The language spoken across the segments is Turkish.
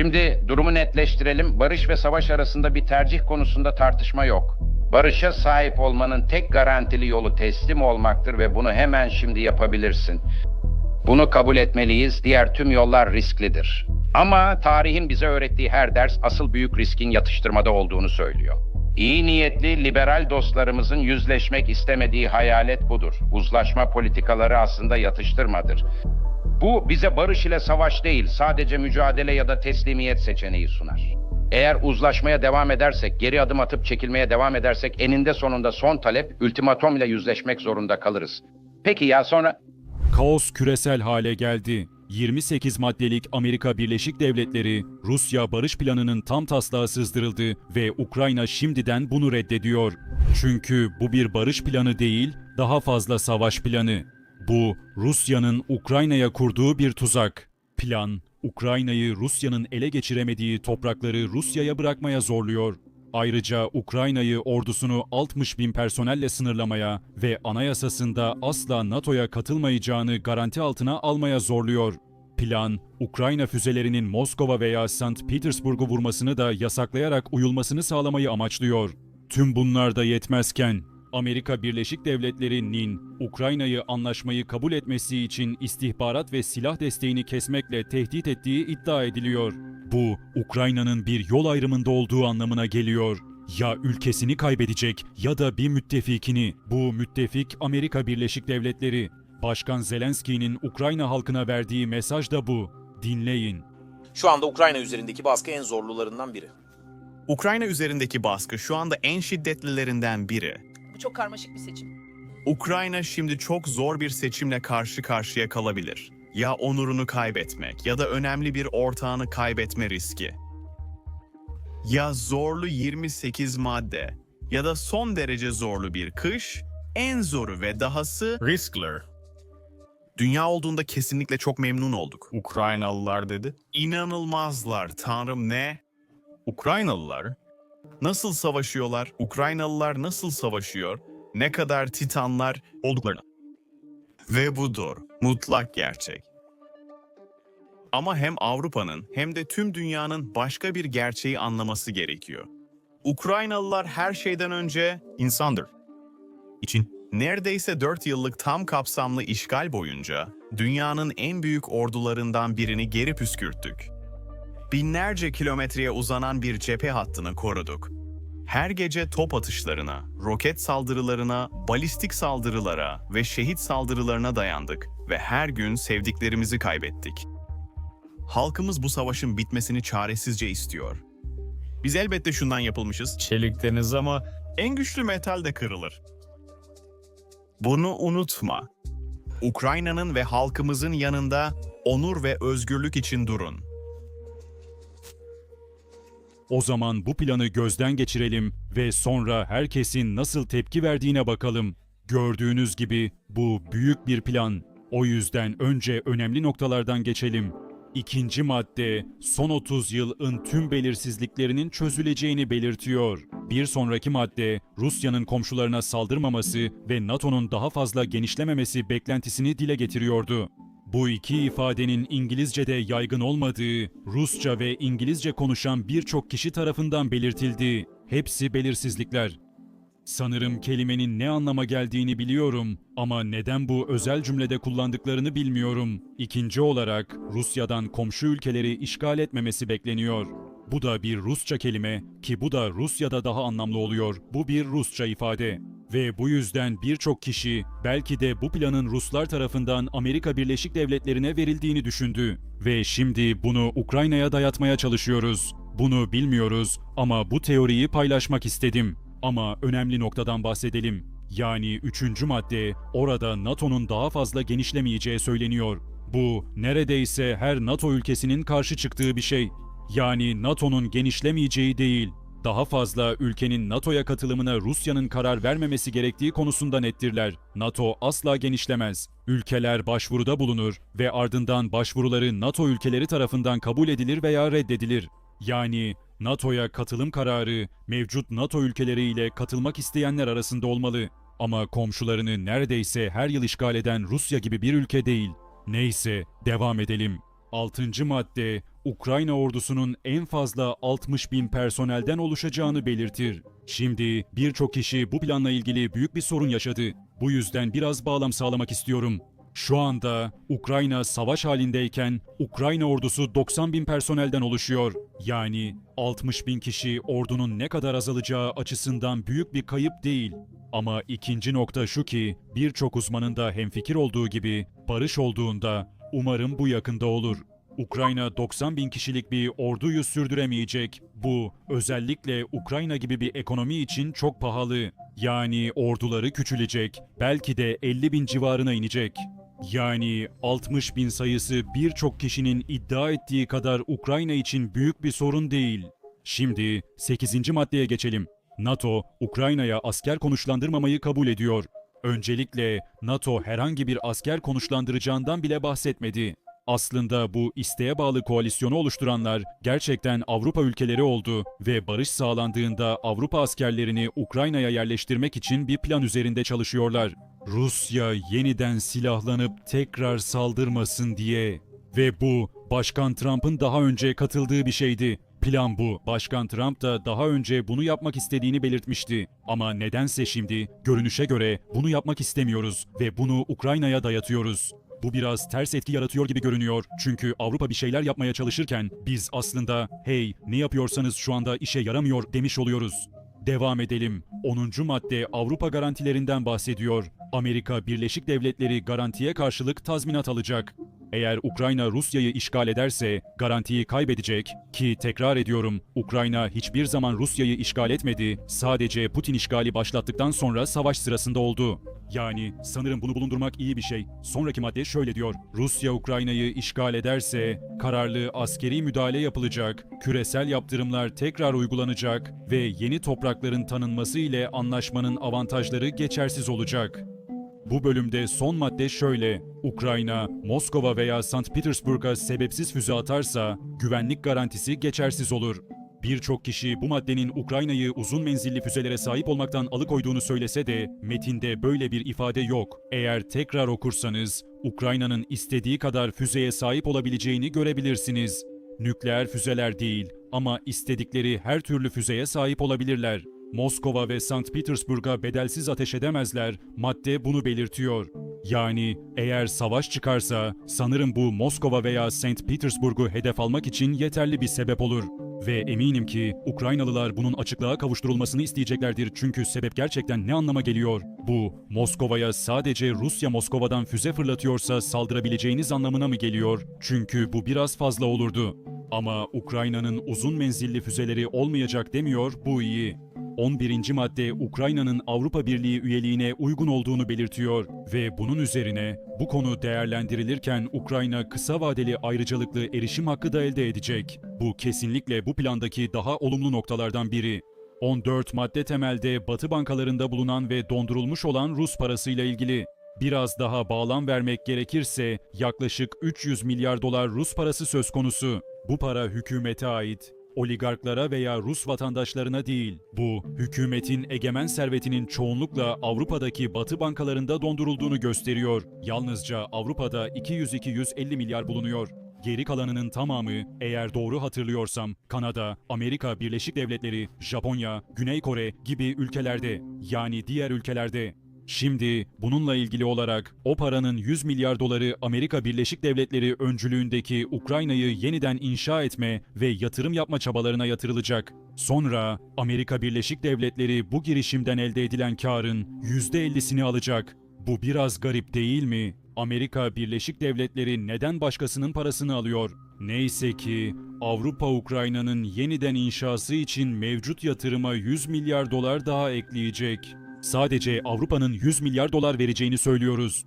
Şimdi durumu netleştirelim. Barış ve savaş arasında bir tercih konusunda tartışma yok. Barışa sahip olmanın tek garantili yolu teslim olmaktır ve bunu hemen şimdi yapabilirsin. Bunu kabul etmeliyiz. Diğer tüm yollar risklidir. Ama tarihin bize öğrettiği her ders asıl büyük riskin yatıştırmada olduğunu söylüyor. İyi niyetli liberal dostlarımızın yüzleşmek istemediği hayalet budur. Uzlaşma politikaları aslında yatıştırmadır. Bu bize barış ile savaş değil, sadece mücadele ya da teslimiyet seçeneği sunar. Eğer uzlaşmaya devam edersek, geri adım atıp çekilmeye devam edersek eninde sonunda son talep ultimatom ile yüzleşmek zorunda kalırız. Peki ya sonra Kaos küresel hale geldi. 28 maddelik Amerika Birleşik Devletleri, Rusya barış planının tam taslağı sızdırıldı ve Ukrayna şimdiden bunu reddediyor. Çünkü bu bir barış planı değil, daha fazla savaş planı. Bu, Rusya'nın Ukrayna'ya kurduğu bir tuzak. Plan, Ukrayna'yı Rusya'nın ele geçiremediği toprakları Rusya'ya bırakmaya zorluyor. Ayrıca Ukrayna'yı ordusunu 60 bin personelle sınırlamaya ve anayasasında asla NATO'ya katılmayacağını garanti altına almaya zorluyor. Plan, Ukrayna füzelerinin Moskova veya St. Petersburg'u vurmasını da yasaklayarak uyulmasını sağlamayı amaçlıyor. Tüm bunlar da yetmezken, Amerika Birleşik Devletleri'nin Ukrayna'yı anlaşmayı kabul etmesi için istihbarat ve silah desteğini kesmekle tehdit ettiği iddia ediliyor. Bu, Ukrayna'nın bir yol ayrımında olduğu anlamına geliyor. Ya ülkesini kaybedecek ya da bir müttefikini. Bu müttefik Amerika Birleşik Devletleri. Başkan Zelenski'nin Ukrayna halkına verdiği mesaj da bu. Dinleyin. Şu anda Ukrayna üzerindeki baskı en zorlularından biri. Ukrayna üzerindeki baskı şu anda en şiddetlilerinden biri. Çok karmaşık bir seçim. Ukrayna şimdi çok zor bir seçimle karşı karşıya kalabilir. Ya onurunu kaybetmek ya da önemli bir ortağını kaybetme riski. Ya zorlu 28 madde ya da son derece zorlu bir kış, en zoru ve dahası Riskler. dünya olduğunda kesinlikle çok memnun olduk. Ukraynalılar dedi. İnanılmazlar tanrım ne? Ukraynalılar Nasıl savaşıyorlar? Ukraynalılar nasıl savaşıyor? Ne kadar titanlar olduklarını. ve budur. Mutlak gerçek. Ama hem Avrupa'nın hem de tüm dünyanın başka bir gerçeği anlaması gerekiyor. Ukraynalılar her şeyden önce insandır. İçin neredeyse 4 yıllık tam kapsamlı işgal boyunca dünyanın en büyük ordularından birini geri püskürttük. Binlerce kilometreye uzanan bir cephe hattını koruduk. Her gece top atışlarına, roket saldırılarına, balistik saldırılara ve şehit saldırılarına dayandık ve her gün sevdiklerimizi kaybettik. Halkımız bu savaşın bitmesini çaresizce istiyor. Biz elbette şundan yapılmışız. çelikteniz ama En güçlü metal de kırılır. Bunu unutma. Ukrayna'nın ve halkımızın yanında onur ve özgürlük için durun. O zaman bu planı gözden geçirelim ve sonra herkesin nasıl tepki verdiğine bakalım. Gördüğünüz gibi bu büyük bir plan. O yüzden önce önemli noktalardan geçelim. İkinci madde, son 30 yılın tüm belirsizliklerinin çözüleceğini belirtiyor. Bir sonraki madde, Rusya'nın komşularına saldırmaması ve NATO'nun daha fazla genişlememesi beklentisini dile getiriyordu. Bu iki ifadenin İngilizce'de yaygın olmadığı, Rusça ve İngilizce konuşan birçok kişi tarafından belirtildi. Hepsi belirsizlikler. Sanırım kelimenin ne anlama geldiğini biliyorum ama neden bu özel cümlede kullandıklarını bilmiyorum. İkinci olarak Rusya'dan komşu ülkeleri işgal etmemesi bekleniyor. Bu da bir Rusça kelime ki bu da Rusya'da daha anlamlı oluyor. Bu bir Rusça ifade. Ve bu yüzden birçok kişi belki de bu planın Ruslar tarafından Amerika Birleşik Devletleri'ne verildiğini düşündü. Ve şimdi bunu Ukrayna'ya dayatmaya çalışıyoruz. Bunu bilmiyoruz ama bu teoriyi paylaşmak istedim. Ama önemli noktadan bahsedelim. Yani üçüncü madde, orada NATO'nun daha fazla genişlemeyeceği söyleniyor. Bu, neredeyse her NATO ülkesinin karşı çıktığı bir şey. Yani NATO'nun genişlemeyeceği değil, daha fazla ülkenin NATO'ya katılımına Rusya'nın karar vermemesi gerektiği konusunda nettirler. NATO asla genişlemez. Ülkeler başvuruda bulunur ve ardından başvuruları NATO ülkeleri tarafından kabul edilir veya reddedilir. Yani NATO'ya katılım kararı mevcut NATO ülkeleriyle katılmak isteyenler arasında olmalı. Ama komşularını neredeyse her yıl işgal eden Rusya gibi bir ülke değil. Neyse, devam edelim. Altıncı madde, Ukrayna ordusunun en fazla 60 bin personelden oluşacağını belirtir. Şimdi birçok kişi bu planla ilgili büyük bir sorun yaşadı. Bu yüzden biraz bağlam sağlamak istiyorum. Şu anda Ukrayna savaş halindeyken Ukrayna ordusu 90 bin personelden oluşuyor. Yani 60 bin kişi ordunun ne kadar azalacağı açısından büyük bir kayıp değil. Ama ikinci nokta şu ki birçok uzmanın da hemfikir olduğu gibi barış olduğunda umarım bu yakında olur. Ukrayna 90 bin kişilik bir orduyu sürdüremeyecek. Bu özellikle Ukrayna gibi bir ekonomi için çok pahalı. Yani orduları küçülecek, belki de 50 bin civarına inecek. Yani 60 bin sayısı birçok kişinin iddia ettiği kadar Ukrayna için büyük bir sorun değil. Şimdi 8. maddeye geçelim. NATO, Ukrayna'ya asker konuşlandırmamayı kabul ediyor. Öncelikle NATO herhangi bir asker konuşlandıracağından bile bahsetmedi. Aslında bu isteğe bağlı koalisyonu oluşturanlar gerçekten Avrupa ülkeleri oldu ve barış sağlandığında Avrupa askerlerini Ukrayna'ya yerleştirmek için bir plan üzerinde çalışıyorlar. Rusya yeniden silahlanıp tekrar saldırmasın diye. Ve bu Başkan Trump'ın daha önce katıldığı bir şeydi. Plan bu. Başkan Trump da daha önce bunu yapmak istediğini belirtmişti. Ama nedense şimdi görünüşe göre bunu yapmak istemiyoruz ve bunu Ukrayna'ya dayatıyoruz. Bu biraz ters etki yaratıyor gibi görünüyor. Çünkü Avrupa bir şeyler yapmaya çalışırken biz aslında hey ne yapıyorsanız şu anda işe yaramıyor demiş oluyoruz. Devam edelim. 10. madde Avrupa garantilerinden bahsediyor. Amerika Birleşik Devletleri garantiye karşılık tazminat alacak. Eğer Ukrayna Rusya'yı işgal ederse garantiyi kaybedecek ki tekrar ediyorum Ukrayna hiçbir zaman Rusya'yı işgal etmedi. Sadece Putin işgali başlattıktan sonra savaş sırasında oldu. Yani sanırım bunu bulundurmak iyi bir şey. Sonraki madde şöyle diyor. Rusya Ukrayna'yı işgal ederse kararlı askeri müdahale yapılacak, küresel yaptırımlar tekrar uygulanacak ve yeni toprakların tanınması ile anlaşmanın avantajları geçersiz olacak. Bu bölümde son madde şöyle. Ukrayna, Moskova veya St. Petersburg'a sebepsiz füze atarsa güvenlik garantisi geçersiz olur. Birçok kişi bu maddenin Ukrayna'yı uzun menzilli füzelere sahip olmaktan alıkoyduğunu söylese de metinde böyle bir ifade yok. Eğer tekrar okursanız Ukrayna'nın istediği kadar füzeye sahip olabileceğini görebilirsiniz. Nükleer füzeler değil ama istedikleri her türlü füzeye sahip olabilirler. Moskova ve St. Petersburg'a bedelsiz ateş edemezler, madde bunu belirtiyor. Yani eğer savaş çıkarsa sanırım bu Moskova veya St. Petersburg'u hedef almak için yeterli bir sebep olur. Ve eminim ki Ukraynalılar bunun açıklığa kavuşturulmasını isteyeceklerdir çünkü sebep gerçekten ne anlama geliyor? Bu, Moskova'ya sadece Rusya Moskova'dan füze fırlatıyorsa saldırabileceğiniz anlamına mı geliyor? Çünkü bu biraz fazla olurdu. Ama Ukrayna'nın uzun menzilli füzeleri olmayacak demiyor, bu iyi. 11. madde Ukrayna'nın Avrupa Birliği üyeliğine uygun olduğunu belirtiyor ve bunun üzerine bu konu değerlendirilirken Ukrayna kısa vadeli ayrıcalıklı erişim hakkı da elde edecek. Bu kesinlikle bu plandaki daha olumlu noktalardan biri. 14 madde temelde Batı bankalarında bulunan ve dondurulmuş olan Rus parasıyla ilgili. Biraz daha bağlam vermek gerekirse yaklaşık 300 milyar dolar Rus parası söz konusu. Bu para hükümete ait oligarklara veya Rus vatandaşlarına değil. Bu, hükümetin egemen servetinin çoğunlukla Avrupa'daki batı bankalarında dondurulduğunu gösteriyor. Yalnızca Avrupa'da 200-250 milyar bulunuyor. Geri kalanının tamamı, eğer doğru hatırlıyorsam, Kanada, Amerika Birleşik Devletleri, Japonya, Güney Kore gibi ülkelerde, yani diğer ülkelerde. Şimdi bununla ilgili olarak o paranın 100 milyar doları Amerika Birleşik Devletleri öncülüğündeki Ukrayna'yı yeniden inşa etme ve yatırım yapma çabalarına yatırılacak. Sonra Amerika Birleşik Devletleri bu girişimden elde edilen karın %50'sini alacak. Bu biraz garip değil mi? Amerika Birleşik Devletleri neden başkasının parasını alıyor? Neyse ki Avrupa Ukrayna'nın yeniden inşası için mevcut yatırıma 100 milyar dolar daha ekleyecek. Sadece Avrupa'nın 100 milyar dolar vereceğini söylüyoruz.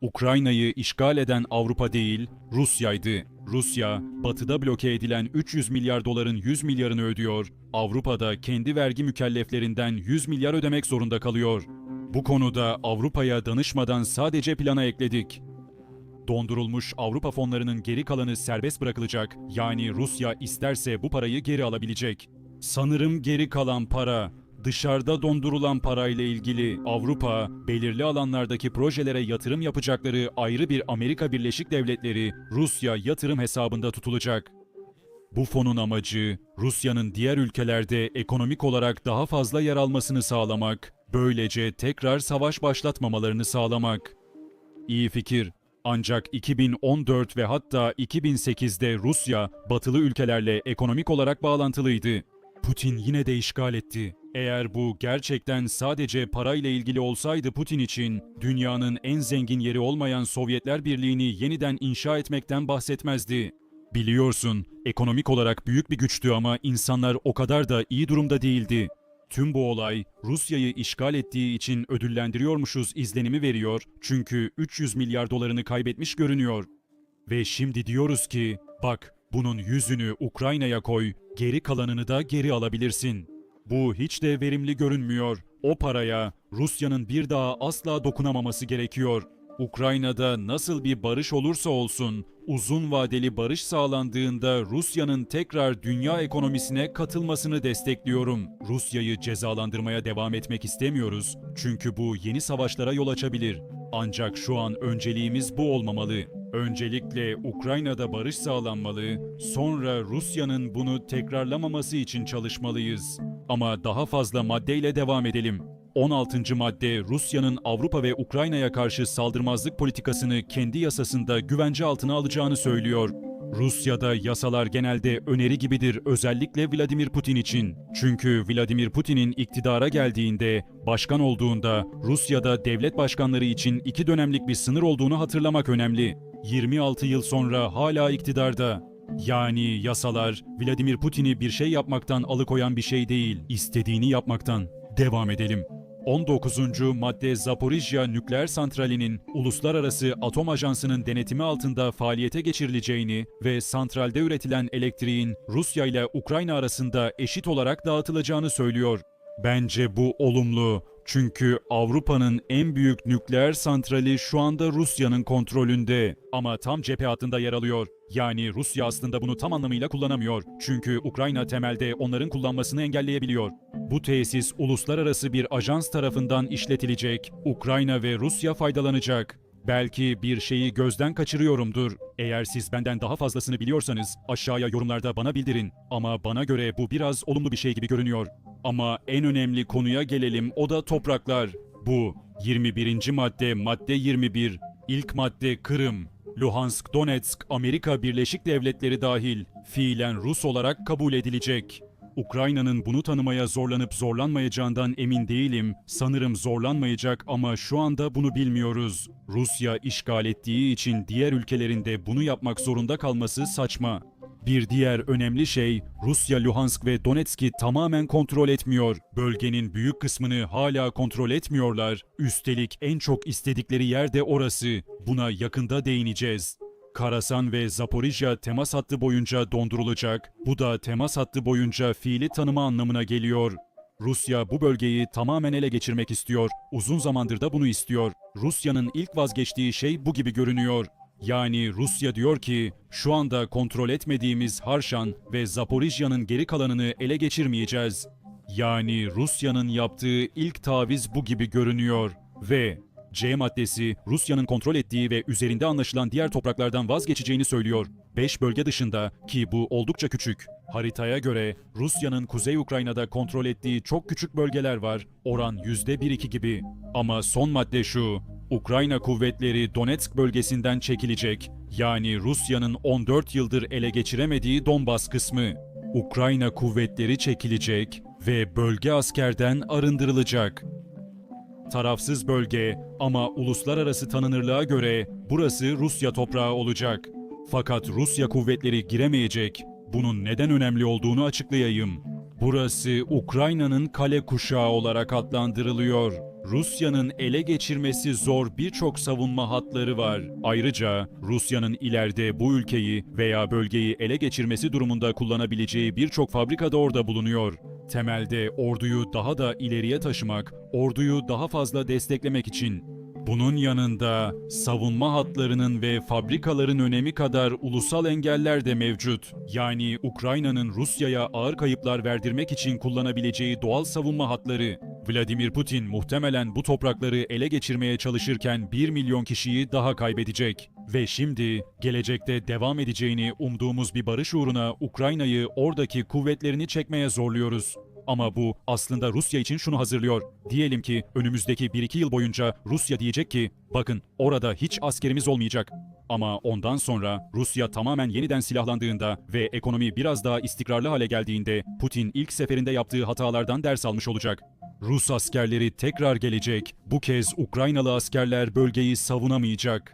Ukrayna'yı işgal eden Avrupa değil, Rusya'ydı. Rusya, batıda bloke edilen 300 milyar doların 100 milyarını ödüyor, Avrupa'da kendi vergi mükelleflerinden 100 milyar ödemek zorunda kalıyor. Bu konuda Avrupa'ya danışmadan sadece plana ekledik. Dondurulmuş Avrupa fonlarının geri kalanı serbest bırakılacak, yani Rusya isterse bu parayı geri alabilecek. Sanırım geri kalan para dışarıda dondurulan parayla ilgili Avrupa, belirli alanlardaki projelere yatırım yapacakları ayrı bir Amerika Birleşik Devletleri, Rusya yatırım hesabında tutulacak. Bu fonun amacı Rusya'nın diğer ülkelerde ekonomik olarak daha fazla yer almasını sağlamak, böylece tekrar savaş başlatmamalarını sağlamak. İyi fikir. Ancak 2014 ve hatta 2008'de Rusya, batılı ülkelerle ekonomik olarak bağlantılıydı. Putin yine de işgal etti. Eğer bu gerçekten sadece parayla ilgili olsaydı Putin için, dünyanın en zengin yeri olmayan Sovyetler Birliği'ni yeniden inşa etmekten bahsetmezdi. Biliyorsun, ekonomik olarak büyük bir güçtü ama insanlar o kadar da iyi durumda değildi. Tüm bu olay Rusya'yı işgal ettiği için ödüllendiriyormuşuz izlenimi veriyor çünkü 300 milyar dolarını kaybetmiş görünüyor. Ve şimdi diyoruz ki bak bunun yüzünü Ukrayna'ya koy, geri kalanını da geri alabilirsin. Bu hiç de verimli görünmüyor. O paraya Rusya'nın bir daha asla dokunamaması gerekiyor. Ukrayna'da nasıl bir barış olursa olsun, uzun vadeli barış sağlandığında Rusya'nın tekrar dünya ekonomisine katılmasını destekliyorum. Rusya'yı cezalandırmaya devam etmek istemiyoruz çünkü bu yeni savaşlara yol açabilir. Ancak şu an önceliğimiz bu olmamalı. Öncelikle Ukrayna'da barış sağlanmalı, sonra Rusya'nın bunu tekrarlamaması için çalışmalıyız. Ama daha fazla maddeyle devam edelim. 16. madde Rusya'nın Avrupa ve Ukrayna'ya karşı saldırmazlık politikasını kendi yasasında güvence altına alacağını söylüyor. Rusya'da yasalar genelde öneri gibidir özellikle Vladimir Putin için. Çünkü Vladimir Putin'in iktidara geldiğinde, başkan olduğunda Rusya'da devlet başkanları için iki dönemlik bir sınır olduğunu hatırlamak önemli. 26 yıl sonra hala iktidarda. Yani yasalar Vladimir Putin'i bir şey yapmaktan alıkoyan bir şey değil, istediğini yapmaktan. Devam edelim. 19. madde Zaporijya nükleer santralinin uluslararası atom ajansının denetimi altında faaliyete geçirileceğini ve santralde üretilen elektriğin Rusya ile Ukrayna arasında eşit olarak dağıtılacağını söylüyor. Bence bu olumlu. Çünkü Avrupa'nın en büyük nükleer santrali şu anda Rusya'nın kontrolünde. Ama tam cephe hattında yer alıyor. Yani Rusya aslında bunu tam anlamıyla kullanamıyor. Çünkü Ukrayna temelde onların kullanmasını engelleyebiliyor. Bu tesis uluslararası bir ajans tarafından işletilecek. Ukrayna ve Rusya faydalanacak. Belki bir şeyi gözden kaçırıyorumdur. Eğer siz benden daha fazlasını biliyorsanız aşağıya yorumlarda bana bildirin. Ama bana göre bu biraz olumlu bir şey gibi görünüyor. Ama en önemli konuya gelelim o da topraklar. Bu 21. madde madde 21. İlk madde Kırım. Luhansk, Donetsk, Amerika Birleşik Devletleri dahil fiilen Rus olarak kabul edilecek. Ukrayna'nın bunu tanımaya zorlanıp zorlanmayacağından emin değilim. Sanırım zorlanmayacak ama şu anda bunu bilmiyoruz. Rusya işgal ettiği için diğer ülkelerin de bunu yapmak zorunda kalması saçma. Bir diğer önemli şey, Rusya Luhansk ve Donetsk'i tamamen kontrol etmiyor. Bölgenin büyük kısmını hala kontrol etmiyorlar. Üstelik en çok istedikleri yer de orası. Buna yakında değineceğiz. Karasan ve Zaporijya temas hattı boyunca dondurulacak. Bu da temas hattı boyunca fiili tanıma anlamına geliyor. Rusya bu bölgeyi tamamen ele geçirmek istiyor. Uzun zamandır da bunu istiyor. Rusya'nın ilk vazgeçtiği şey bu gibi görünüyor. Yani Rusya diyor ki şu anda kontrol etmediğimiz Harşan ve Zaporijya'nın geri kalanını ele geçirmeyeceğiz. Yani Rusya'nın yaptığı ilk taviz bu gibi görünüyor ve C maddesi Rusya'nın kontrol ettiği ve üzerinde anlaşılan diğer topraklardan vazgeçeceğini söylüyor. 5 bölge dışında ki bu oldukça küçük. Haritaya göre Rusya'nın Kuzey Ukrayna'da kontrol ettiği çok küçük bölgeler var. Oran %1-2 gibi. Ama son madde şu. Ukrayna kuvvetleri Donetsk bölgesinden çekilecek. Yani Rusya'nın 14 yıldır ele geçiremediği Donbas kısmı. Ukrayna kuvvetleri çekilecek ve bölge askerden arındırılacak. Tarafsız bölge ama uluslararası tanınırlığa göre burası Rusya toprağı olacak. Fakat Rusya kuvvetleri giremeyecek. Bunun neden önemli olduğunu açıklayayım. Burası Ukrayna'nın kale kuşağı olarak adlandırılıyor. Rusya'nın ele geçirmesi zor birçok savunma hatları var. Ayrıca Rusya'nın ileride bu ülkeyi veya bölgeyi ele geçirmesi durumunda kullanabileceği birçok fabrika da orada bulunuyor. Temelde orduyu daha da ileriye taşımak, orduyu daha fazla desteklemek için. Bunun yanında savunma hatlarının ve fabrikaların önemi kadar ulusal engeller de mevcut. Yani Ukrayna'nın Rusya'ya ağır kayıplar verdirmek için kullanabileceği doğal savunma hatları. Vladimir Putin muhtemelen bu toprakları ele geçirmeye çalışırken 1 milyon kişiyi daha kaybedecek. Ve şimdi gelecekte devam edeceğini umduğumuz bir barış uğruna Ukrayna'yı oradaki kuvvetlerini çekmeye zorluyoruz. Ama bu aslında Rusya için şunu hazırlıyor. Diyelim ki önümüzdeki 1-2 yıl boyunca Rusya diyecek ki bakın orada hiç askerimiz olmayacak. Ama ondan sonra Rusya tamamen yeniden silahlandığında ve ekonomi biraz daha istikrarlı hale geldiğinde Putin ilk seferinde yaptığı hatalardan ders almış olacak. Rus askerleri tekrar gelecek. Bu kez Ukraynalı askerler bölgeyi savunamayacak.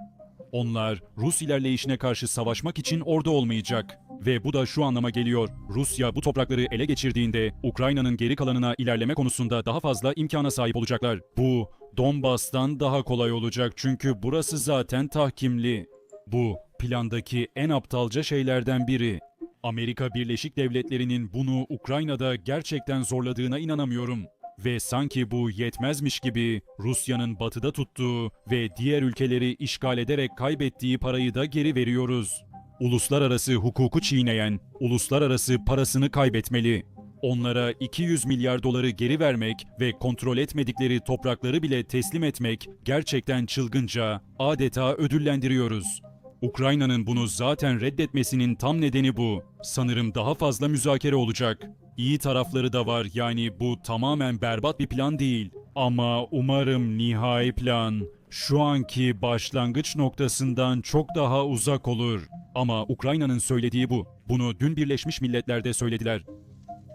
Onlar Rus ilerleyişine karşı savaşmak için orada olmayacak. Ve bu da şu anlama geliyor. Rusya bu toprakları ele geçirdiğinde Ukrayna'nın geri kalanına ilerleme konusunda daha fazla imkana sahip olacaklar. Bu Donbas'tan daha kolay olacak çünkü burası zaten tahkimli. Bu plandaki en aptalca şeylerden biri. Amerika Birleşik Devletleri'nin bunu Ukrayna'da gerçekten zorladığına inanamıyorum. Ve sanki bu yetmezmiş gibi Rusya'nın batıda tuttuğu ve diğer ülkeleri işgal ederek kaybettiği parayı da geri veriyoruz. Uluslararası hukuku çiğneyen, uluslararası parasını kaybetmeli. Onlara 200 milyar doları geri vermek ve kontrol etmedikleri toprakları bile teslim etmek gerçekten çılgınca, adeta ödüllendiriyoruz. Ukrayna'nın bunu zaten reddetmesinin tam nedeni bu. Sanırım daha fazla müzakere olacak. İyi tarafları da var yani bu tamamen berbat bir plan değil. Ama umarım nihai plan şu anki başlangıç noktasından çok daha uzak olur. Ama Ukrayna'nın söylediği bu. Bunu dün Birleşmiş Milletler'de söylediler.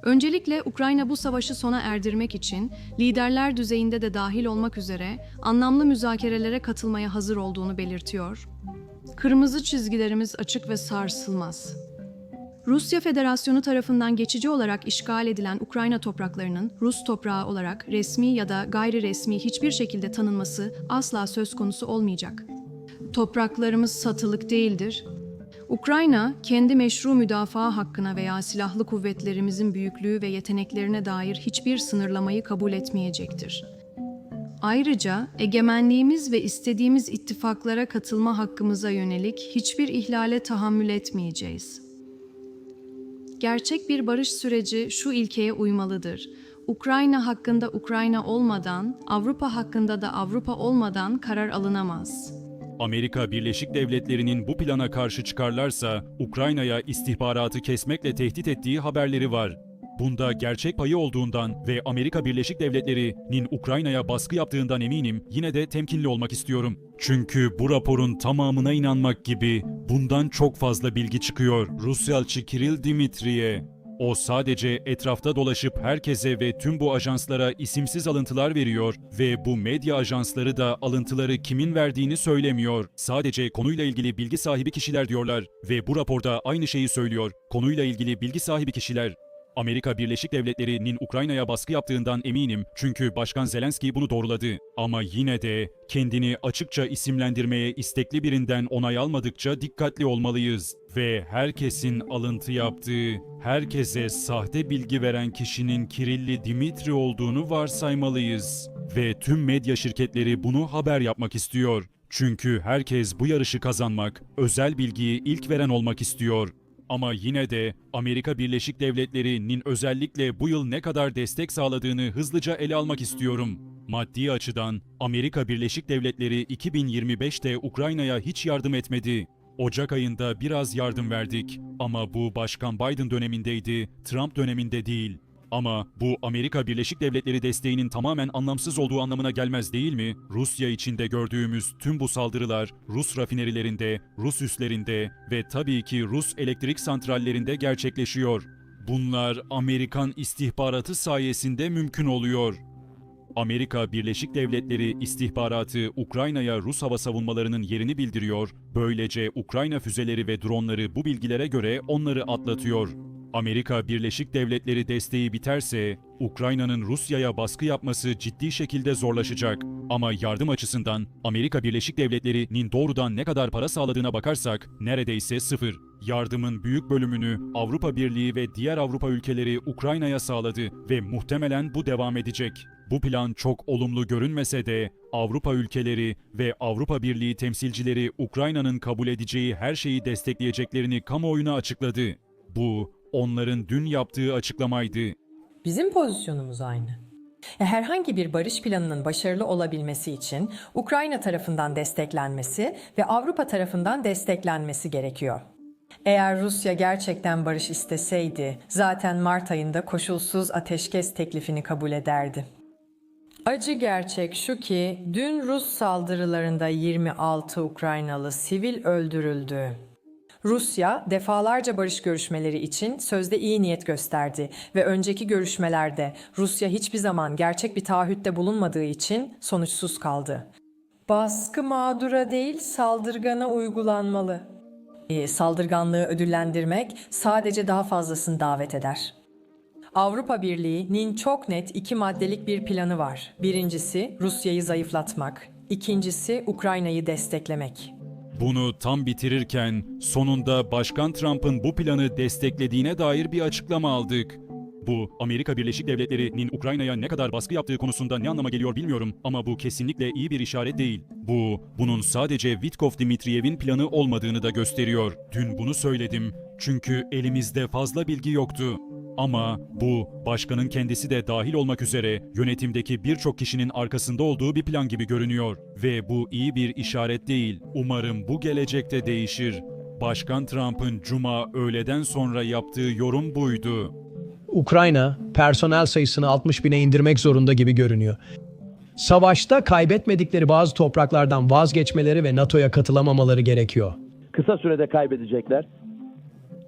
Öncelikle Ukrayna bu savaşı sona erdirmek için liderler düzeyinde de dahil olmak üzere anlamlı müzakerelere katılmaya hazır olduğunu belirtiyor. Kırmızı çizgilerimiz açık ve sarsılmaz. Rusya Federasyonu tarafından geçici olarak işgal edilen Ukrayna topraklarının Rus toprağı olarak resmi ya da gayri resmi hiçbir şekilde tanınması asla söz konusu olmayacak. Topraklarımız satılık değildir. Ukrayna, kendi meşru müdafaa hakkına veya silahlı kuvvetlerimizin büyüklüğü ve yeteneklerine dair hiçbir sınırlamayı kabul etmeyecektir. Ayrıca egemenliğimiz ve istediğimiz ittifaklara katılma hakkımıza yönelik hiçbir ihlale tahammül etmeyeceğiz. Gerçek bir barış süreci şu ilkeye uymalıdır. Ukrayna hakkında Ukrayna olmadan, Avrupa hakkında da Avrupa olmadan karar alınamaz. Amerika Birleşik Devletleri'nin bu plana karşı çıkarlarsa Ukrayna'ya istihbaratı kesmekle tehdit ettiği haberleri var. Bunda gerçek payı olduğundan ve Amerika Birleşik Devletleri'nin Ukrayna'ya baskı yaptığından eminim yine de temkinli olmak istiyorum. Çünkü bu raporun tamamına inanmak gibi bundan çok fazla bilgi çıkıyor. Rusyalçı Kiril Dimitriye. O sadece etrafta dolaşıp herkese ve tüm bu ajanslara isimsiz alıntılar veriyor ve bu medya ajansları da alıntıları kimin verdiğini söylemiyor. Sadece konuyla ilgili bilgi sahibi kişiler diyorlar ve bu raporda aynı şeyi söylüyor. Konuyla ilgili bilgi sahibi kişiler. Amerika Birleşik Devletleri'nin Ukrayna'ya baskı yaptığından eminim çünkü Başkan Zelenski bunu doğruladı. Ama yine de kendini açıkça isimlendirmeye istekli birinden onay almadıkça dikkatli olmalıyız. Ve herkesin alıntı yaptığı, herkese sahte bilgi veren kişinin Kirilli Dimitri olduğunu varsaymalıyız. Ve tüm medya şirketleri bunu haber yapmak istiyor. Çünkü herkes bu yarışı kazanmak, özel bilgiyi ilk veren olmak istiyor. Ama yine de Amerika Birleşik Devletleri'nin özellikle bu yıl ne kadar destek sağladığını hızlıca ele almak istiyorum. Maddi açıdan Amerika Birleşik Devletleri 2025'te Ukrayna'ya hiç yardım etmedi. Ocak ayında biraz yardım verdik ama bu Başkan Biden dönemindeydi, Trump döneminde değil. Ama bu Amerika Birleşik Devletleri desteğinin tamamen anlamsız olduğu anlamına gelmez değil mi? Rusya içinde gördüğümüz tüm bu saldırılar Rus rafinerilerinde, Rus üslerinde ve tabii ki Rus elektrik santrallerinde gerçekleşiyor. Bunlar Amerikan istihbaratı sayesinde mümkün oluyor. Amerika Birleşik Devletleri istihbaratı Ukrayna'ya Rus hava savunmalarının yerini bildiriyor. Böylece Ukrayna füzeleri ve dronları bu bilgilere göre onları atlatıyor. Amerika Birleşik Devletleri desteği biterse Ukrayna'nın Rusya'ya baskı yapması ciddi şekilde zorlaşacak. Ama yardım açısından Amerika Birleşik Devletleri'nin doğrudan ne kadar para sağladığına bakarsak neredeyse sıfır. Yardımın büyük bölümünü Avrupa Birliği ve diğer Avrupa ülkeleri Ukrayna'ya sağladı ve muhtemelen bu devam edecek. Bu plan çok olumlu görünmese de Avrupa ülkeleri ve Avrupa Birliği temsilcileri Ukrayna'nın kabul edeceği her şeyi destekleyeceklerini kamuoyuna açıkladı. Bu onların dün yaptığı açıklamaydı. Bizim pozisyonumuz aynı. Herhangi bir barış planının başarılı olabilmesi için Ukrayna tarafından desteklenmesi ve Avrupa tarafından desteklenmesi gerekiyor. Eğer Rusya gerçekten barış isteseydi, zaten Mart ayında koşulsuz ateşkes teklifini kabul ederdi. Acı gerçek şu ki dün Rus saldırılarında 26 Ukraynalı sivil öldürüldü. Rusya defalarca barış görüşmeleri için sözde iyi niyet gösterdi ve önceki görüşmelerde Rusya hiçbir zaman gerçek bir taahhütte bulunmadığı için sonuçsuz kaldı. Baskı mağdura değil saldırgana uygulanmalı. E, saldırganlığı ödüllendirmek sadece daha fazlasını davet eder. Avrupa Birliği'nin çok net iki maddelik bir planı var. Birincisi Rusya'yı zayıflatmak, ikincisi Ukrayna'yı desteklemek. Bunu tam bitirirken sonunda Başkan Trump'ın bu planı desteklediğine dair bir açıklama aldık. Bu Amerika Birleşik Devletleri'nin Ukrayna'ya ne kadar baskı yaptığı konusunda ne anlama geliyor bilmiyorum ama bu kesinlikle iyi bir işaret değil. Bu bunun sadece Vitkov Dimitriyev'in planı olmadığını da gösteriyor. Dün bunu söyledim çünkü elimizde fazla bilgi yoktu. Ama bu başkanın kendisi de dahil olmak üzere yönetimdeki birçok kişinin arkasında olduğu bir plan gibi görünüyor ve bu iyi bir işaret değil. Umarım bu gelecekte değişir. Başkan Trump'ın cuma öğleden sonra yaptığı yorum buydu. Ukrayna personel sayısını 60 bine indirmek zorunda gibi görünüyor. Savaşta kaybetmedikleri bazı topraklardan vazgeçmeleri ve NATO'ya katılamamaları gerekiyor. kısa sürede kaybedecekler.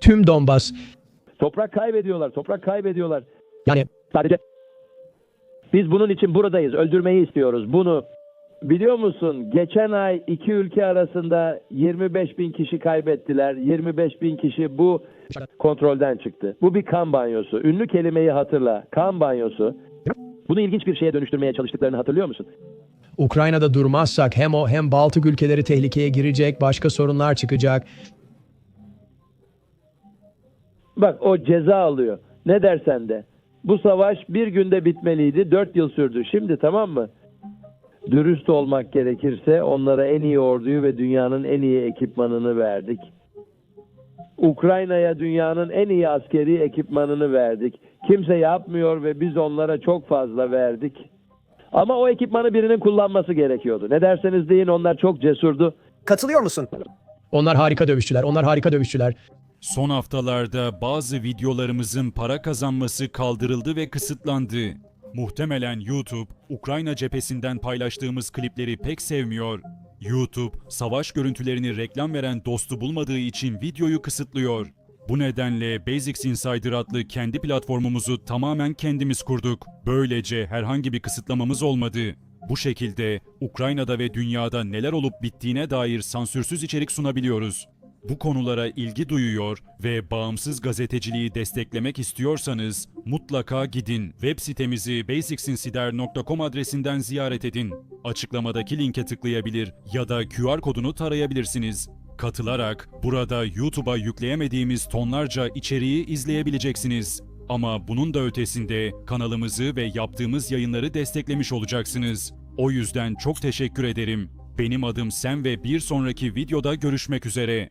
Tüm Donbas, Toprak kaybediyorlar, toprak kaybediyorlar. yani Sadece biz bunun için buradayız. Öldürmeyi istiyoruz. Bunu biliyor musun? Geçen ay iki ülke arasında 25 bin kişi kaybettiler. 25 bin kişi bu kontrolden çıktı. Bu bir kan banyosu. Ünlü kelimeyi hatırla. Kan banyosu. Bunu ilginç bir şeye dönüştürmeye çalıştıklarını hatırlıyor musun? Ukrayna'da durmazsak hem o hem Baltık ülkeleri tehlikeye girecek, başka sorunlar çıkacak. Bak o ceza alıyor. Ne dersen de. Bu savaş bir günde bitmeliydi. Dört yıl sürdü. Şimdi tamam mı? Dürüst olmak gerekirse onlara en iyi orduyu ve dünyanın en iyi ekipmanını verdik. Ukrayna'ya dünyanın en iyi askeri ekipmanını verdik. Kimse yapmıyor ve biz onlara çok fazla verdik. Ama o ekipmanı birinin kullanması gerekiyordu. Ne derseniz deyin onlar çok cesurdu. Katılıyor musun? Onlar harika dövüşçüler, onlar harika dövüşçüler. Son haftalarda bazı videolarımızın para kazanması kaldırıldı ve kısıtlandı. Muhtemelen YouTube, Ukrayna cephesinden paylaştığımız klipleri pek sevmiyor. YouTube, savaş görüntülerini reklam veren dostu bulmadığı için videoyu kısıtlıyor. Bu nedenle Basics Insider adlı kendi platformumuzu tamamen kendimiz kurduk. Böylece herhangi bir kısıtlamamız olmadı. Bu şekilde Ukrayna'da ve dünyada neler olup bittiğine dair sansürsüz içerik sunabiliyoruz. Bu konulara ilgi duyuyor ve bağımsız gazeteciliği desteklemek istiyorsanız mutlaka gidin. Web sitemizi basicsinsider.com adresinden ziyaret edin. Açıklamadaki linke tıklayabilir ya da QR kodunu tarayabilirsiniz. Katılarak burada YouTube'a yükleyemediğimiz tonlarca içeriği izleyebileceksiniz. Ama bunun da ötesinde kanalımızı ve yaptığımız yayınları desteklemiş olacaksınız. O yüzden çok teşekkür ederim. Benim adım Sen ve bir sonraki videoda görüşmek üzere.